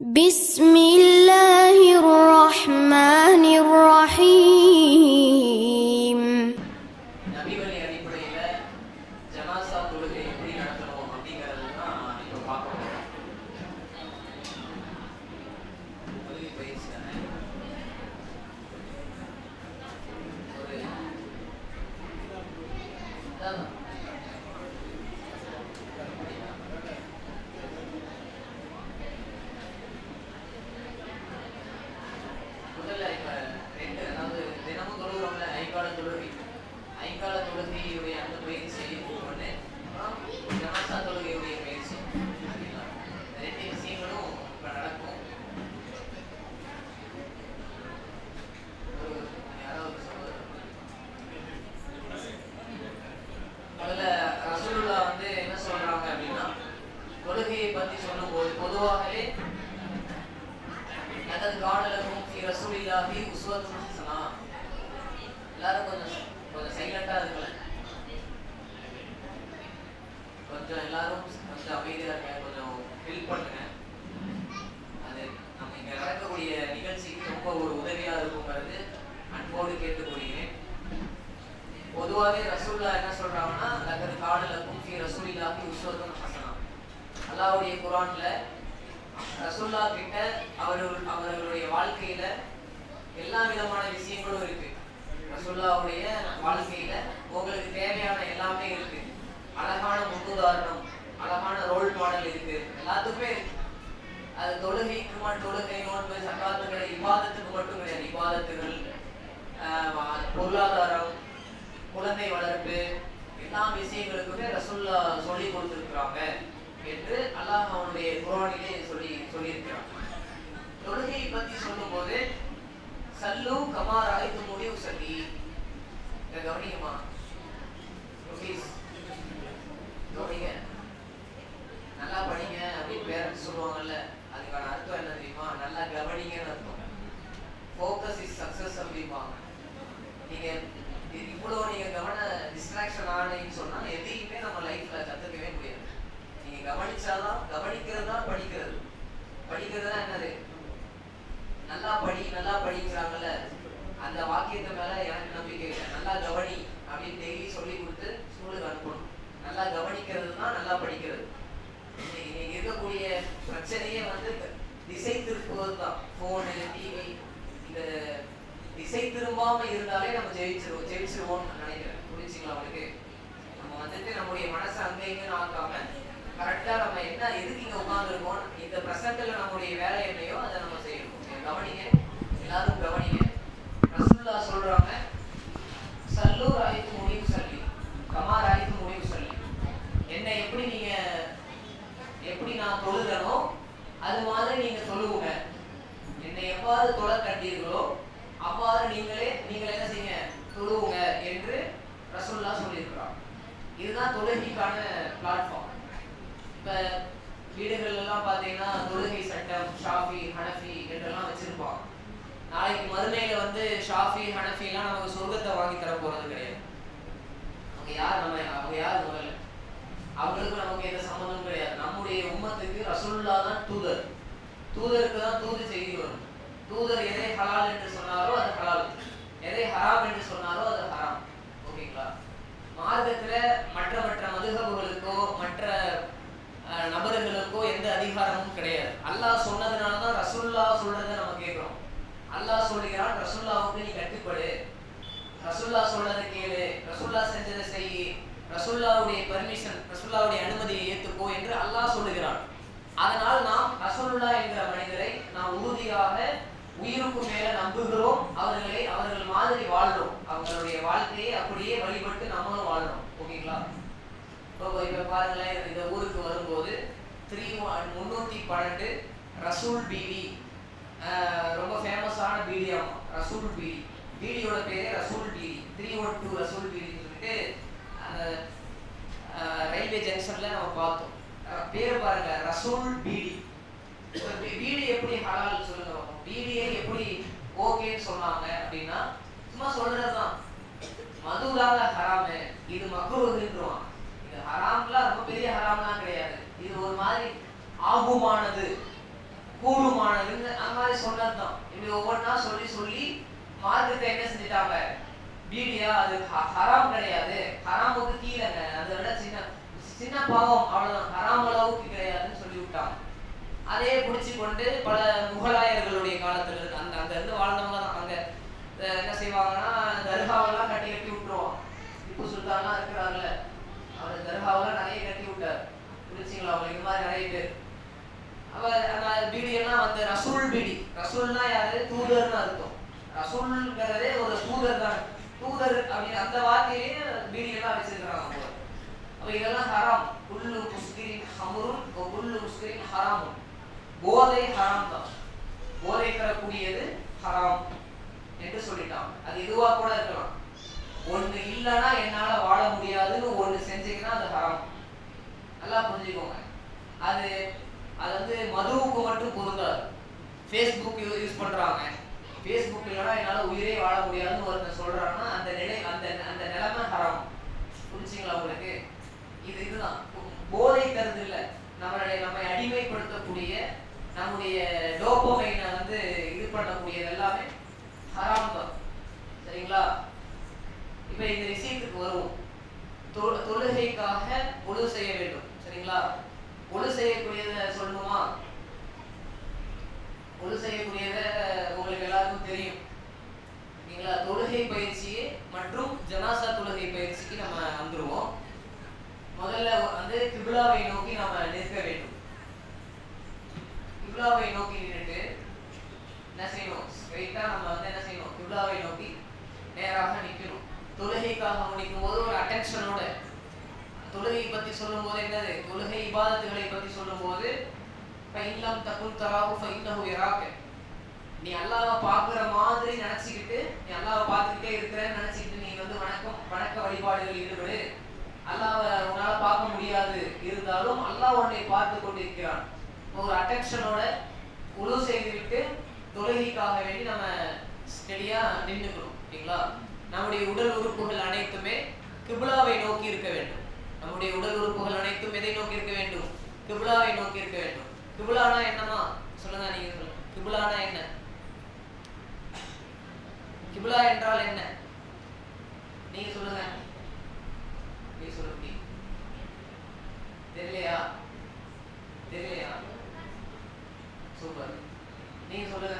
بسم الله lo que yo ya lo voy a decir por ¿no? Ya más tanto lo que yo எல்லாரும் கொஞ்சம் அமைதியா இருங்க கொஞ்சம் help பண்ணுங்க. அது நம்ம இங்க நடக்கக்கூடிய நிகழ்ச்சிக்கு ரொம்ப ஒரு உதவியா இருக்குங்கிறது அன்போடு கேட்டுக்கொள்கிறேன். பொதுவாகவே ரசூல்லா என்ன சொல்றாங்கன்னா லகத் கான லகும் ஃபி ரசூலில்லாஹி உஸ்வத்தும் ஹசனா அல்லாவுடைய குரான்ல ரசூல்லா கிட்ட அவர்கள் அவர்களுடைய வாழ்க்கையில எல்லா விதமான விஷயங்களும் இருக்கு. ரசூல்லாவுடைய வாழ்க்கையில உங்களுக்கு தேவையான எல்லாமே இருக்கு. அழகான முன்னுதாரணம் அழகான ரோல் மாடல் இருக்கு. எல்லாத்துக்குமே அது தொழுகை மட்டும் தொழுகை நோன்பு சக்காத்துக்களை இபாதத்துக்கு மட்டும் கிடையாது இபாதத்துகள் ஆஹ் வா- பொருளாதாரம் குழந்தை வளர்ப்பு எல்லா விஷயங்களுக்குமே ரசூல்லா சொல்லி கொடுத்திருக்கிறாங்க என்று அல்லாஹ் அவனுடைய குரானிலே சொல்லி சொல்லியிருக்கிறான் தொழுகையை பத்தி சொல்லும்போது சல்லு கமார் ஆய்த்து முடிவு சொல்லி இதை கவனிக்கமா ப்ளீஸ் கவனிங்க நல்லா படிங்க அப்படின்னு பேரண்ட்ஸ் சொல்லுவாங்கல்ல அதுக்கான அர்த்தம் என்ன தெரியுமா நல்லா கவனிங்கன்னு அர்த்தம் ஃபோக்கஸ் இஸ் சக்சஸ் அப்படிம்பாங்க நீங்க இது இவ்வளவு நீங்க கவன டிஸ்ட்ராக்ஷன் சொன்னா எதையுமே நம்ம லைஃப்ல கத்துக்கவே முடியாது. நீங்க கவனிச்சாதான் கவனிக்கிறது தான் படிக்கிறது. படிக்கிறது தான் என்னது? நல்லா படி நல்லா படிக்கிறாங்கல்ல. அந்த வாக்கியத்தை மேல எனக்கு நம்பிக்கை இல்லை. நல்லா கவனி அப்படின்னு டெய்லி சொல்லி கொடுத்து ஸ்கூலுக்கு அனுப்பணும். நல்லா கவனிக்கிறது தான் நல்லா படிக்கிறது. இன்னைக்கு இருக்கக்கூடிய பிரச்சனையே வந்து திசை திருப்புவது தான் ஃபோனு டிவி இந்த திசை திரும்பாம இருந்தாலே நம்ம ஜெயிச்சிருவோம் ஜெயிச்சிருவோம்னு நினைக்கிறேன். புரிஞ்சுங்களா அவனுக்கு வந்துட்டு நம்முடைய மனசை அங்கே இங்கன்னு ஆக்காம கரெக்டா நம்ம என்ன எதுக்கு இங்க உட்காந்துருக்கோம் இந்த பிரசன்ட்ல நம்முடைய வேலை என்னையோ அதை நம்ம செய்யணும். கவனிங்க. எல்லாரும் கவனிங்க. ரசுல்லா சொல்றாங்க சல்லூர் ஆயுத்து முடிவு சொல்லி கமார் ஆயுத்து முடிவு சொல்லி என்ன எப்படி நீங்க எப்படி நான் தொழுகிறனோ அது மாதிரி நீங்க தொழுவுங்க. என்னை எவ்வாறு தொலை கண்டீர்களோ அவ்வாறு நீங்களே நீங்கள் என்ன செய்யுங்க தொழுவுங்க என்று ரசூல்லா சொல்லியிருக்கிறார் இதுதான் தொழுகைக்கான பிளாட்ஃபார்ம் இப்போ வீடுகள் எல்லாம் பாத்தீங்கன்னா தொழுகை சட்டம் ஷாஃபி ஹனஃபி என்றெல்லாம் வச்சிருப்பாங்க. நாளைக்கு மறுமையில வந்து ஷாஃபி ஹனஃபி எல்லாம் நமக்கு சொர்க்கத்தை வாங்கி தர போறது கிடையாது. அவங்க யார் நம்ம அவங்க யார் முதல்ல அவங்களுக்கு நமக்கு எந்த சம்மந்தமும் கிடையாது. நம்முடைய உம்மத்துக்கு ரசுல்லா தான் தூதர். தூதருக்கு தான் தூது செய்தி வரும். தூதர் எதை ஹலால் என்று சொன்னாரோ அது ஹலால். எதை ஹராம் என்று சொன்னாரோ அது ஹராம். மார்க்கத்துல மற்ற மற்ற மதுகபுகளுக்கோ மற்ற நபர்களுக்கோ எந்த அதிகாரமும் கிடையாது. அல்லாஹ் சொன்னதுனால தான் ரசுல்லா சொல்றதை நம்ம கேட்கிறோம். அல்லாஹ் சொல்லுகிறான் ரசுல்லாவுக்கு நீ கட்டுப்படு. ரசுல்லா சொல்றதை கேளு. ரசுல்லா செஞ்சதை செய். ரசுல்லாவுடைய பர்மிஷன் ரசுல்லாவுடைய அனுமதியை ஏத்துக்கோ என்று அல்லாஹ் சொல்லுகிறான். அதனால் நாம் ரசுல்லா என்கிற மனிதரை நாம் உறுதியாக உயிருக்கு மேல நம்புகிறோம் அவர்களை அவர்கள் மாதிரி வாழ்றோம். அவங்களுடைய வாழ்க்கையை அப்படியே வழிபட்டு நம்மளும் வாழ்றோம் ஓகேங்களா இப்போ இப்ப பாருங்களேன் இந்த ஊருக்கு வரும்போது த்ரீ முன்னூத்தி பன்னெண்டு ரசூல் பீடி ரொம்ப ஃபேமஸான பீடி ஆமா ரசூல் பீடி பீடியோட பேரே Rasool beedi three one two Rasool பீடின்னு சொல்லிட்டு அந்த ரயில்வே ஜங்ஷன்ல நம்ம பார்த்தோம். பேர் பாருங்க ரசூல் பீடி பீடி எப்படி ஹலால் சொல்லுங்க பார்ப்போம். பீடியை எப்படி ஓகேன்னு சொன்னாங்க அப்படின்னா சும்மா சொல்றதுதான் மதுதாங்க ஹராமு இது மக்ரூஹ்ன்றுவான் இது ஹராம்லாம் ரொம்ப பெரிய ஹராம்லாம் கிடையாது. இது ஒரு மாதிரி ஆகுமானது கூடுமானதுன்னு அந்த மாதிரி சொன்னது தான் இப்படி ஒவ்வொன்றா சொல்லி சொல்லி மார்க்கத்தை என்ன செஞ்சுட்டாங்க? பீடியா அது ஹ- ஹராம் கிடையாது. ஹராமுக்கு கீழேங்க அதை விட சின்ன சின்ன பாவம் அவ்வளவுதான். ஹராம் அளவுக்கு கிடையாதுன்னு சொல்லி விட்டாங்க. அதே பிடிச்சி கொண்டு பல முகலாயர்களுடைய காலத்துல இருக்கு அந்த அங்க இருந்து வாழ்ந்தவங்க தான் அங்க என்ன செய்வாங்கன்னா தர்காவெல்லாம் கட்டி கட்டி விட்டுருவான் சுல்தானா சுல்தான்லாம் அவர் தர்காவெல்லாம் நிறைய கட்டி விட்டார். பிடிச்சிங்களா அவங்க இது மாதிரி நிறைய பேர். அவர் அந்த பீடியெல்லாம் வந்து ரசூல் பீடி. ரசூல்னா யாரு? தூதர்னு அர்த்தம் ரசூல்ங்கிறதே ஒரு தூதர் தான். தூதர் அப்படின்னு அந்த வார்த்தையிலேயே பீடியெல்லாம் வச்சிருக்கிறாங்க அவங்க அப்ப இதெல்லாம் ஹராம். குல்லு முஸ்கிரின் ஹமுரும் குல்லு முஸ்கிரின் ஹராமும் போதை ஹராம் தான். போதை தரக்கூடியது ஹராம் என்று சொல்லிட்டான் அது இதுவா கூட இருக்கலாம். ஒன்று இல்லைன்னா என்னால் வாழ முடியாதுன்னு ஒன்று செஞ்சீங்கன்னா அது ஹராம். நல்லா புரிஞ்சுக்கோங்க. அது அது வந்து மதுவுக்கு மட்டும் பொருந்தாது. ஃபேஸ்புக் யூஸ் பண்ணுறாங்க ஃபேஸ்புக் இல்லைன்னா என்னால் உயிரே வாழ முடியாதுன்னு ஒருத்தர் சொல்கிறாங்கன்னா அந்த நிலை அந்த அந்த நிலைமை ஹராம். புரிஞ்சுங்களா உங்களுக்கு? இது இதுதான். போதை தருது இல்லை. நம்மளுடைய நம்மை அடிமைப்படுத்தக்கூடிய நம்முடைய டோப்போமைனை வந்து இது பண்ணக்கூடியது எல்லாமே ஹராம் தான் சரிங்களா? இப்ப இந்த விஷயத்துக்கு வருவோம். தொழு- தொழுகைக்காக ஒழு செய்ய வேண்டும். சரிங்களா? ஒழு செய்யக்கூடியதை சொல்லணுமா? ஒழு செய்யக்கூடியத உங்களுக்கு எல்லாருக்கும் தெரியும் சரிங்களா தொழுகை பயிற்சி மற்றும் ஜனாசா தொழுகை பயிற்சிக்கு நம்ம வந்துருவோம் முதல்ல வந்து கிபிலாவை நோக்கி நாம நிற்க வேண்டும் கிபிலாவை நோக்கி நின்றுட்டு என்ன செய்யணும் ஸ்ட்ரைட்டா நம்ம வந்து என்ன செய்யணும் கிபிலாவை நோக்கி நேராக நிக்கணும் தொழுகைக்காக முடிக்கும் போது ஒரு அட்டென்ஷனோட தொழுகை பத்தி சொல்லும் போது என்னது தொழுகை இபாதத்துகளை பத்தி சொல்லும் போது ஃபைன்லம் தகுல் தராவு ஃபைன்னஹு யராக நீ அல்லாஹ்வை பார்க்குற மாதிரி நினைச்சுக்கிட்டு நீ அல்லாஹ்வை பார்த்துக்கிட்டே இருக்கிறேன்னு நினைச்சுக்கிட்டு நீ வந்து வணக்கம் வணக்க வழிபாடுகள் ஈடுபடு அல்லாஹ்வை உன்னால பார்க்க முடியாது இருந்தாலும் அல்லாஹ் உன்னை பார்த்து கொண்டிருக்கிறான் ஒரு அட்டென்ஷனோட உழவு செய்துவிட்டு தொழுகைக்காக வேண்டி நம்ம ஸ்டெடியா நின்றுக்கணும் ஓகேங்களா நம்முடைய உடல் உறுப்புகள் அனைத்துமே கிப்லாவை நோக்கி இருக்க வேண்டும். நம்முடைய உடல் உறுப்புகள் அனைத்தும் எதை நோக்கி இருக்க வேண்டும்? கிப்லாவை நோக்கி இருக்க வேண்டும். கிப்லானா என்னமா சொல்லுங்க நீங்க சொல்லுங்க. கிப்லானா என்ன? கிப்லா என்றால் என்ன? நீங்க சொல்லுங்க. நீ சொல்லுங்க தெரியலையா? தெரியலையா? சூப்பர். நீங்க சொல்லுங்க.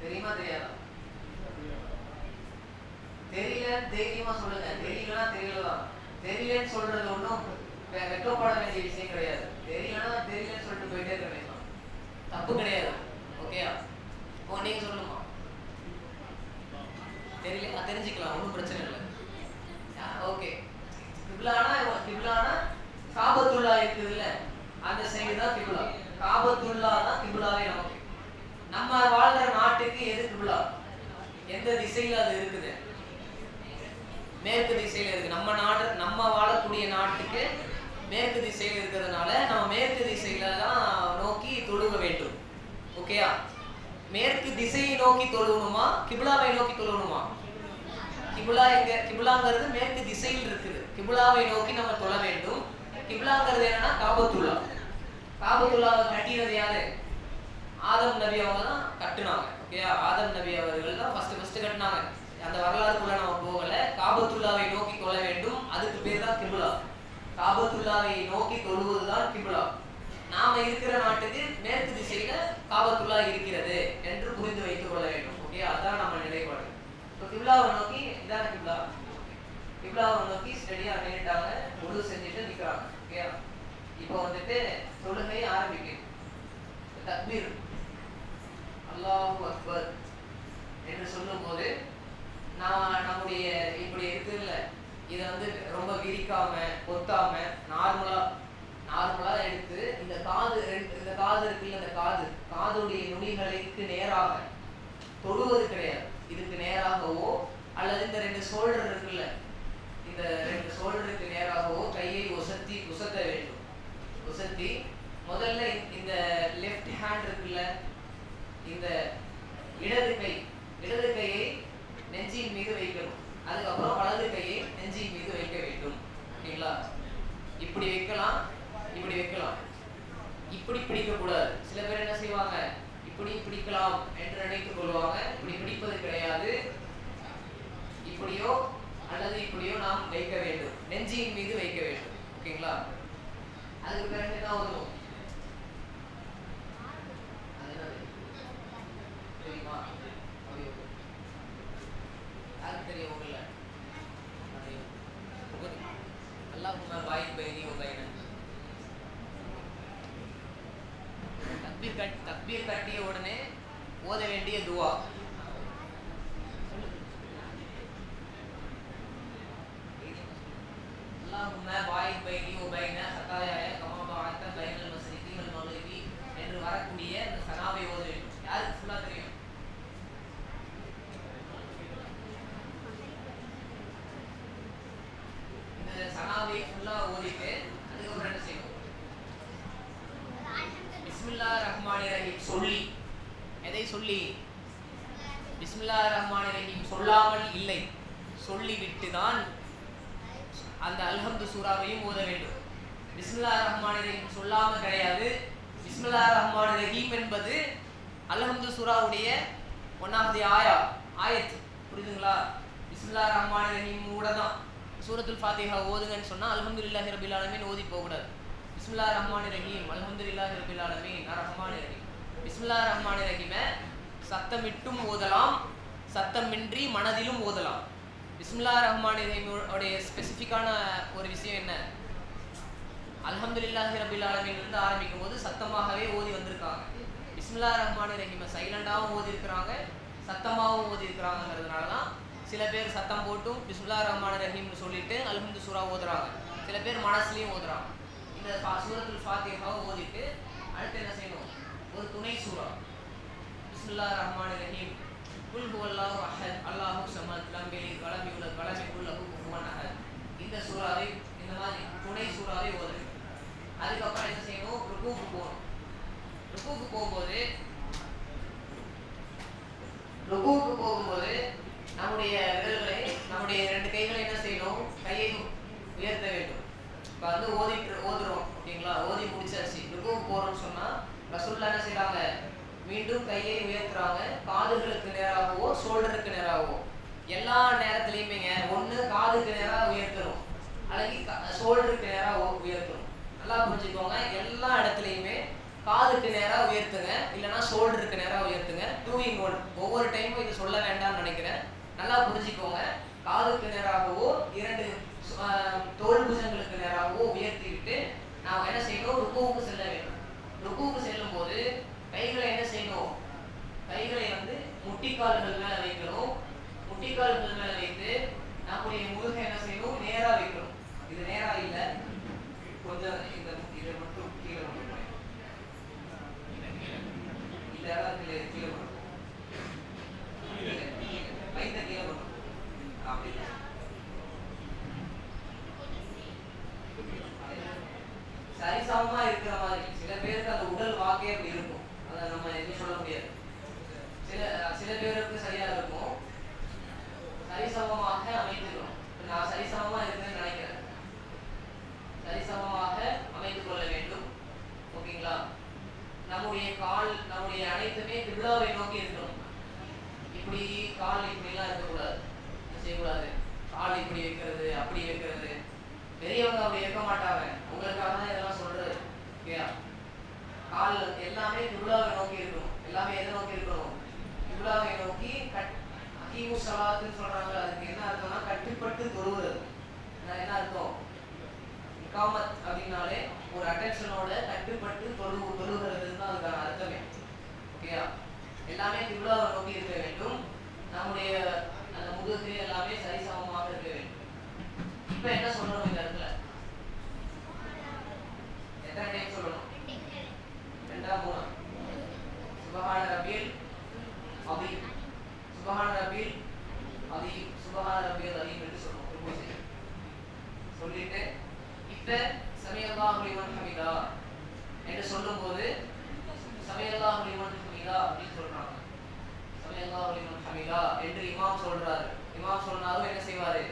தெரியுமா தெரியாதா? தெரியல தைரியமா சொல்லுங்க. தெரியலனா தெரியலதான் தெரியலன்னு சொல்றது ஒன்றும் வெ- வேண்டிய விஷயம் கிடையாது. தெரியலனா தெரியலன்னு சொல்லிட்டு போயிட்டே இருக்க வேண்டாம் தப்பு கிடையாது ஓகேயா ஓ நீங்க சொல்லுமா தெரியல தெரிஞ்சுக்கலாம் ஒன்றும் பிரச்சனை இல்லை ஓகே கிப்லானா கிப்லானா காபத்துல்லா இருக்குதுல்ல அந்த சைடு தான் காபத்துல்லா தான் கிப்லாவே நமக்கு. நம்ம வாழ்ற நாட்டுக்கு எது கிப்லா எந்த திசையில அது இருக்குது? மேற்கு திசையில இருக்கு. நம்ம நாடு நம்ம வாழக்கூடிய நாட்டுக்கு மேற்கு திசையில் இருக்கிறதுனால நம்ம மேற்கு திசையில தான் நோக்கி தொழுக வேண்டும். ஓகேயா மேற்கு திசையை நோக்கி தொழுகணுமா? கிபுலாவை நோக்கி தொழுகணுமா? கிபுலா எங்க? கிபுலாங்கிறது மேற்கு திசையில் இருக்குது. கிபுலாவை நோக்கி நம்ம தொழ வேண்டும். கிபுலாங்கிறது என்னன்னா காபத்துள்ளா காபத்துல்லாவை கட்டினது யாரு? ஆதம் நபி அவங்க தான் கட்டுனாங்க ஓகேயா ஆதம் நபி அவர்கள் தான் ஃபர்ஸ்ட் ஃபர்ஸ்ட் கட்டினாங்க. அந்த வரலாறுக்குள்ள நம்ம போகல. காபத்துல்லாவை நோக்கி கொள்ள வேண்டும். அதுக்கு பேர் தான் கிபுலா. காபத்துல்லாவை நோக்கி கொள்வது தான் கிபுலா. நாம இருக்கிற நாட்டுக்கு மேற்கு திசையில காபத்துல்லா இருக்கிறது என்று புரிந்து வைத்துக் கொள்ள வேண்டும் ஓகே அதான் நம்ம நிலைப்பாடு. இப்போ கிப்லாவை நோக்கி இதான கிப்லா? கிப்லாவை நோக்கி ஸ்டடியா நின்றுட்டாங்க முழு செஞ்சுட்டு நிற்கிறாங்க ஓகே இப்போ வந்துட்டு தொழுகை ஆரம்பிக்கும். தக்பீர். அல்லாஹு அக்பர் என்று சொல்லும்போது நான் நம்முடைய இப்படி இருக்குல்ல இதை வந்து ரொம்ப விரிக்காம பொத்தாம நார்மலா நார்மலா எடுத்து இந்த காது இந்த காது இருக்குல்ல இந்த காது காதுடைய நுனிகளுக்கு நேராக தொடுவது கிடையாது. இதுக்கு நேராகவோ அல்லது இந்த ரெண்டு சோல்டர் இருக்குல்ல இந்த ரெண்டு சோல்டருக்கு நேராகவோ கையை உசத்தி உசத்த வேண்டும். உசத்தி முதல்ல இந்த லெஃப்ட் ஹேண்ட் இருக்குல்ல இந்த இடது கை இடது கையை நெஞ்சின் மீது வைக்கணும். அதுக்கப்புறம் வலது கையை நெஞ்சின் மீது வைக்க வேண்டும். ஓகேங்களா? இப்படி வைக்கலாம் இப்படி வைக்கலாம். இப்படி பிடிக்க கூடாது. சில பேர் என்ன செய்வாங்க? இப்படி பிடிக்கலாம் என்று நினைத்துக் கொள்வாங்க. இப்படி பிடிப்பது கிடையாது. இப்படியோ அல்லது இப்படியோ நாம் வைக்க வேண்டும். நெஞ்சியின் மீது வைக்க வேண்டும். ஓகேங்களா? அதுக்கு பிறகு என்ன உதவும் அது என்னது? தெரியுமா ஐயோ. யாருக்கு தெரியும் உங்கள அல்லாஹும்ம பாயிக் பைனி வ பைன தக்பீர் கட் தக்பீர் கட்டிய உடனே ஓத வேண்டிய துவா அல்லாஹும்ம பாயிக் பைனி வ பைன ஹதாயாய கமா பாஅத்த பைனல் மஸ்ரிகி வல் மக்ரிபி என்று வரக்கூடிய அந்த சனாவை ஓத வேண்டும் யாருக்கு ஃபுல்லா தெரியும் இந்த சனாவை ஃபுல்லா ஓதிட்டு அதுக்கப்புறம் என்ன செய்யணும் பிஸ்மில்லா ரஹ்மானி ரஹீம் சொல்லி எதை சொல்லி பிஸ்மில்லா ரஹ்மானி ரஹீம் சொல்லாமல் இல்லை சொல்லிவிட்டு தான் அந்த அல்ஹம்து சூராவையும் ஓத வேண்டும் பிஸ்மில்லா ரஹ்மானி ரஹீம் சொல்லாம கிடையாது பிஸ்மில்லா ரஹ்மானி ரஹீம் என்பது அல்ஹம்து சூராவுடைய ஒன் ஆஃப் தி ஆயா ஆயத் புரியுதுங்களா? பிஸ்மில்லா ரஹ்மான் ரஹீம் கூட தான் சூரத்துல் ஃபாத்திஹா ஓதுங்கன்னு சொன்னால் அலமது இல்லாஹி ரபில் ஆலமீன் ஓதி போகக்கூடாது. பிஸ்மில்லா ரஹ்மான் ரஹீம் அலமது இல்லாஹி ரபில் ஆலமீன் ரஹ்மான் ரஹீம். பிஸ்மில்லா ரஹ்மான் ரஹீமை சத்தமிட்டும் ஓதலாம் சத்தமின்றி மனதிலும் ஓதலாம். பிஸ்மில்லா ரஹ்மான் ரஹீம் உடைய ஸ்பெசிஃபிக்கான ஒரு விஷயம் என்ன? அல்ஹம்துலில்லாஹி ரபில் ஆலமீன் இருந்து ஆரம்பிக்கும் போது சத்தமாகவே ஓதி வந்திருக்காங்க. பிஸ்மில்லா ரஹ்மான் ரஹீமை. சைலண்டாகவும் ஓதியிருக்கிறாங்க சத்தமாகவும் ஓதியிருக்கிறாங்கிறதுனால தான் சில பேர் சத்தம் போட்டும் பிஸ்மில்லா ரஹ்மான் ரஹீம்னு சொல்லிட்டு அல்ஹம்து சூரா ஓதுறாங்க. சில பேர் மனசுலையும் ஓதுறாங்க. இந்த சூரத்துல் ஃபாத்திஹாவை ஓதிட்டு அடுத்து என்ன செய்யணும்? ஒரு துணை சூரா பிஸ்மில்லா ரஹ்மான் ரஹீம். குல் ஹுவல்லாஹு அஹத். அல்லாஹு சமத். லம் யலித் வலம் யூலத் வலம் யகுல் லஹு குஃபுவன் அஹத். இந்த சூறாவை இந்த மாதிரி துணை சூறாவை ஓதுறேன் அதுக்கப்புறம் என்ன செய்யணும்? ருக்குவுக்கு போகணும். ருக்குவுக்கு போகும்போது ருக்குவுக்கு போகும்போது நம்முடைய விரல்களை நம்முடைய ரெண்டு கைகளை என்ன செய்யணும்? கையை உயர்த்த வேண்டும். இப்போ வந்து ஓதிட்டு ஓதுறோம் ஓகேங்களா? ஓதி முடிச்சாச்சு. ருக்குவுக்கு போகிறோம்னு சொன்னால் ரசூல்லா என்ன செய்றாங்க? மீண்டும் கையை உயர்த்துறாங்க. காதுகளுக்கு நேராகவோ ஷோல்டருக்கு நேராகவோ. எல்லா நேரத்துலையுமேங்க ஒன்று காதுக்கு நேராக உயர்த்தணும். அல்லது ஷோல்டருக்கு நேராக உயர்த்தணும். நல்லா புரிஞ்சுக்கோங்க. எல்லா இடத்துலையுமே காதுக்கு நேராக உயர்த்துங்க இல்லைன்னா ஷோல்டருக்கு நேராக உயர்த்துங்க. டூ இன் ஒன் ஒவ்வொரு டைமும் இது சொல்ல வேண்டாம்னு நினைக்கிறேன். நல்லா புரிஞ்சுக்கோங்க. காதுக்கு நேராகவோ இரண்டு தோல் புஜங்களுக்கு நேராகவோ உயர்த்திக்கிட்டு நாம் என்ன செய்யணும்? ருக்குவுக்கு செல்ல வேண்டும். ருக்குவுக்கு செல்லும் போது கைகளை என்ன செய்யணும்? கைகளை வந்து முட்டிக்கால்கள் மேலே வைக்கணும். முட்டிக்கால்கள் மேலே வைத்து நம்முடைய முதுகை என்ன செய்யணும் நேரா வைக்கணும் இது நேரா இல்ல கொஞ்சம் இந்த இதை மட்டும் கீழே கொண்டு போய் இந்த இடத்துல கீழே கொண்டு போ. கீழே, கீழே. வயித்தை கீழே கொண்டு போ. அப்படி சரிசமமா இருக்கிற மாதிரி சில பேருக்கு அந்த உடல் வாக்கே அப்படி இருக்கும் அதை நம்ம எதுவும் சொல்ல முடியாது சில சில பேருக்கு சரியா இருக்கும் சரிசமமாக அமைத்துக்கணும் இப்ப நான் சரிசமமா இருக்குன்னு நினைக்கிறேன் சரிசமமாக அமைத்துக் கொள்ள வேண்டும் ஓகேங்களா நம்முடைய கால் நம்முடைய அனைத்துமே கிபிலாவை நோக்கி இருக்கணும் இப்படி கால் இப்படிலாம் இருக்கக்கூடாது என்ன செய்யக்கூடாது கால் இப்படி வைக்கிறது அப்படி வைக்கிறது பெரியவங்க அப்படி இருக்க மாட்டாங்க. உங்களுக்காக தான் இதெல்லாம் சொல்றது. ஓகேயா கால் எல்லாமே கிபிலாவை நோக்கி இருக்கணும். எல்லாமே எதை நோக்கி இருக்கணும்? கிபிலாவை நோக்கி கட் அகீமு சலாத்துன்னு சொல்றாங்க. அதுக்கு என்ன அர்த்தம்னா கட்டுப்பட்டு தொழுவது என்ன- அர்த்தம்? இகாமத் அப்படின்னாலே ஒரு அட்டென்ஷனோட கட்டுப்பட்டு தொழு தொழுகிறது தான் அதுக்கான அர்த்தமே. ஓகேயா? எல்லாமே திருவிழாவை நோக்கி இருக்க வேண்டும். நம்முடைய அந்த முதுகு எல்லாமே சரிசமமாக இருக்க வேண்டும். இப்ப என்ன சொல்லணும் இந்த இடத்துல? எத்தனை டைம் சொல்லணும்? ரெண்டா மூணா? சுபஹான ரபியல் அதி சுபஹான ரபியல் அதி சுபஹான ரபியல் அதி என்று சொல்லணும். சொல்லிட்டு இப்ப சமையல்லாஹு லிமன் ஹமிதா என்று சொல்லும்போது சமையல்லாஹு லிமன் ஹமிதா அப்படின்னு சொல்றாங்க. சமையல்லாஹு லிமன் ஹமிதா என்று இமாம் சொல்றாரு. இமாம் சொன்னாலும் என்ன செய்வாரு?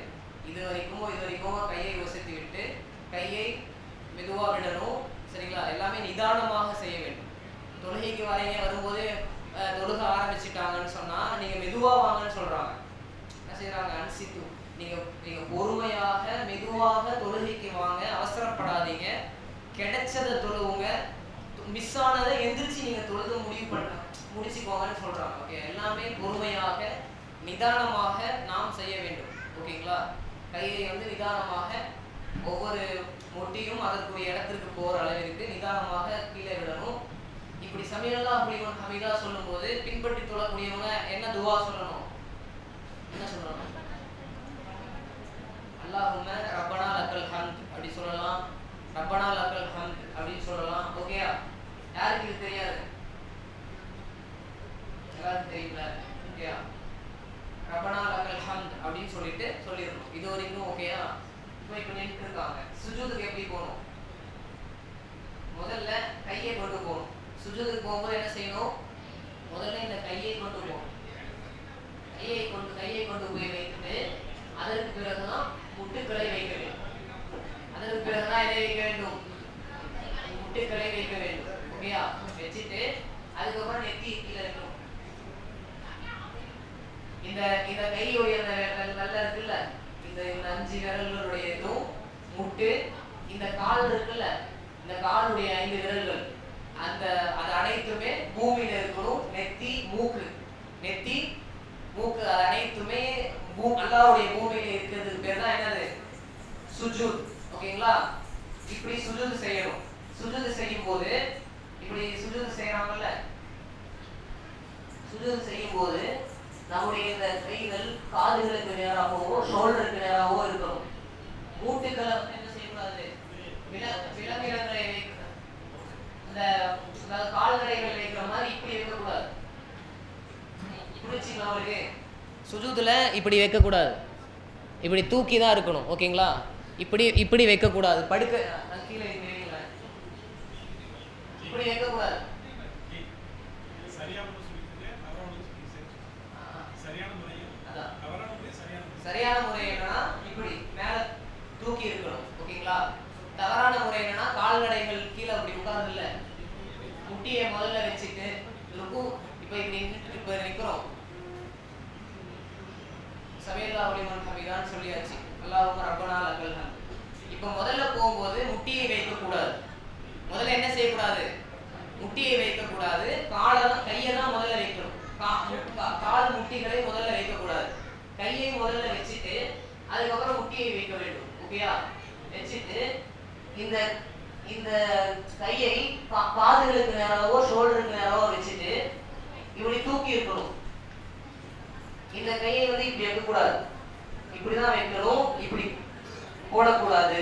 இது வரைக்கும் இது வரைக்கும் கையை யோசித்து விட்டு கையை மெதுவாக விடணும். சரிங்களா? எல்லாமே நிதானமாக செய்ய வேண்டும். தொழுகைக்கு வரீங்க வரும்போது தொழுக ஆரம்பிச்சிட்டாங்கன்னு சொன்னால் நீங்கள் மெதுவாக வாங்கன்னு சொல்கிறாங்க என்ன செய்கிறாங்க அன்சித்து. நீங்கள் நீங்கள் பொறுமையாக மெதுவாக தொழுகைக்கு வாங்க. அவசரப்படாதீங்க. கிடைச்சதை தொழுவுங்க. மிஸ் ஆனதை எந்திரிச்சு நீங்கள் தொழுது முடிவு பண்ண முடிச்சுக்கோங்கன்னு சொல்கிறாங்க ஓகே எல்லாமே பொறுமையாக நிதானமாக நாம் செய்ய வேண்டும். ஓகேங்களா கையை வந்து நிதானமாக ஒவ்வொரு மொட்டியும் அதற்குரிய இடத்திற்கு போகிற அளவிற்கு நிதானமாக கீழே விடணும். இப்படி சமையலா முடியும் ஹமீதா சொல்லும்போது பின்பற்றி தொழக்கூடியவங்க என்ன துவா சொல்லணும்? என்ன சொல்லணும்? அல்லாஹும்ம ரப்பனா லக்கல் ஹந்த் அப்படி சொல்லலாம். ரப்பனா லக்கல் ஹந்த் அப்படின்னு சொல்லலாம். ஓகேயா? யாருக்கு இது தெரியாது? எல்லாருக்கும் தெரியல ஓகேயா? ரபனா லகல் ஹந்த் அப்படின்னு சொல்லிட்டு சொல்லிடணும் இது வரைக்கும் ஓகேயா இப்போ இப்போ நின்று இருக்காங்க. சுஜூதுக்கு எப்படி போகணும்? முதல்ல கையை கொண்டு போகணும். சுஜூதுக்கு போகும்போது என்ன செய்யணும்? முதல்ல இந்த கையை கொண்டு போகணும் கையை கொண்டு கையை கொண்டு போய் வைத்து அதற்கு பிறகுதான் முட்டுக்களை வைக்க வேண்டும் அதற்கு பிறகுதான் எதை வைக்க வேண்டும் முட்டுக்களை வைக்க வேண்டும் ஓகேயா வச்சுட்டு அதுக்கப்புறம் நெத்தி கீழே இருக்கணும் இந்த இந்த கையுடைய அந்த விரல் நல்லா இருக்குல்ல இந்த இந்த அஞ்சு விரல்களுடைய இதுவும் முட்டு இந்த கால் இருக்குல்ல இந்த காலுடைய ஐந்து விரல்கள் அந்த அது அனைத்துமே பூமியில இருக்கணும் நெத்தி மூக்கு நெத்தி மூக்கு அது அனைத்துமே பூ அல்லாவுடைய பூமியில இருக்கிறதுக்கு பேர் தான் என்னது சுஜூத் ஓகேங்களா? இப்படி சுஜூத் செய்யணும். சுஜூத் செய்யும் போது இப்படி சுஜூத் செய்யறாங்கல்ல? சுஜூத் செய்யும் போது நம்முடைய இந்த கைகள் காதுகளுக்கு நேராகவோ ஷோல்டருக்கு நேராகவோ இருக்கணும். மூட்டுக்களை வந்து என்ன செய்யக்கூடாது? வில விலங்கிடங்களை இந்த அதாவது கால்நடைகள் வைக்கிற மாதிரி இப்படி வைக்கக்கூடாது. புரிச்சுங்களா அவருக்கு சுஜூத்துல இப்படி வைக்கக்கூடாது. இப்படி தூக்கி தான் இருக்கணும் ஓகேங்களா? இப்படி இப்படி வைக்கக்கூடாது. படுக்க கீழே இப்படி இப்படி வைக்கக்கூடாது சரியான முறை சொல்லிட்டு தவறான முறை சொல்லி ஆ, சரியான முறையும் அதான் தவறான முறை சரியான முறை சரியான முறை என்னன்னா இப்படி மேல தூக்கி இருக்கணும் ஓகேங்களா தவறான முறை என்னன்னா கால்நடைகள் கீழே அப்படி உட்கார்ந்து இல்ல முட்டியை முதல்ல வச்சுட்டு இருக்கும் இப்ப இப்படி நின்னுட்டு இப்ப நிக்கிறோம் சமையல்லா ஒளிமன் ஹமீதான் சொல்லியாச்சு அல்லாஹும் ரப்பனா லக்கல் ஹம்த் இப்ப முதல்ல போகும்போது முட்டியை வைக்க கூடாது முதல்ல என்ன செய்யக்கூடாது முட்டியை வைக்க கூடாது காலை தான் கையை தான் முதல்ல வைக்கணும் கா- மு- கா- கால் முட்டிகளை முதல்ல வைக்க கூடாது கையை முதல்ல வச்சுட்டு அதுக்கப்புறம் முட்டியை வைக்க வேண்டும் ஓகேயா வச்சுட்டு இந்த இந்த கையை பா- பாதங்களுக்கு நேராவோ ஷோல்டருக்கு நேரவோ வச்சுட்டு இப்படி தூக்கி இருக்கணும். இந்த கையை வந்து இப்படி வைக்கக்கூடாது இப்படிதான் வைக்கணும். இப்படி போடக்கூடாது.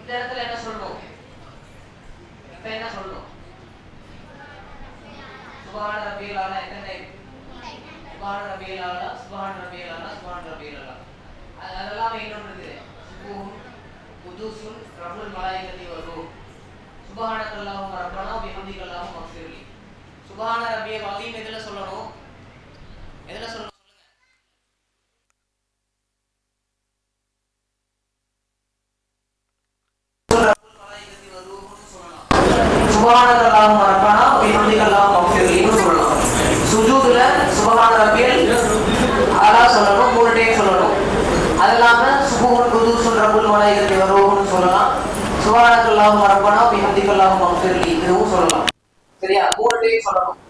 இந்த இடத்துல என்ன சொல்லணும்? இப்ப என்ன சொல்லணும்? சுபான ரபியலான ஆலா எத்தனை சுபான ரபியலான சுபான ரபியலான சுபான ரபியலான அதெல்லாம் இன்னொன்று இருக்குது சுபூஹும் மலாயிகத்தி வரும். சுபஹானக்கல்லாஹும் ரப்பனா பிஹம்திகல்லாஹும் மக்ஃபிர்லி சுபஹான அலீம் எதுல சொல்லணும்? எதுல சொல்லணும் சொல்லுங்க சுபஹானல்லாஹும் ரப்பனா பிஹம்திகல்லாஹும் மக்ஃபிர்லின்னு சொல்லணும் சுஜூதுல சுபஹான ரபியல் அலா சொல்லணும் மூணு டைம் சொல்லணும் அது இல்லாம சுபூன் குதூசுன் ரபுல் மலாயிகத்தி வரும்னு சொல்லலாம் சுபஹானக்கல்லாஹும் ரப்பனா பிஹம்திகல்லாஹும் மக்ஃபிர்லி இதுவும் சொல்லலாம் சரியா மூணு டைம் சொல்லணும்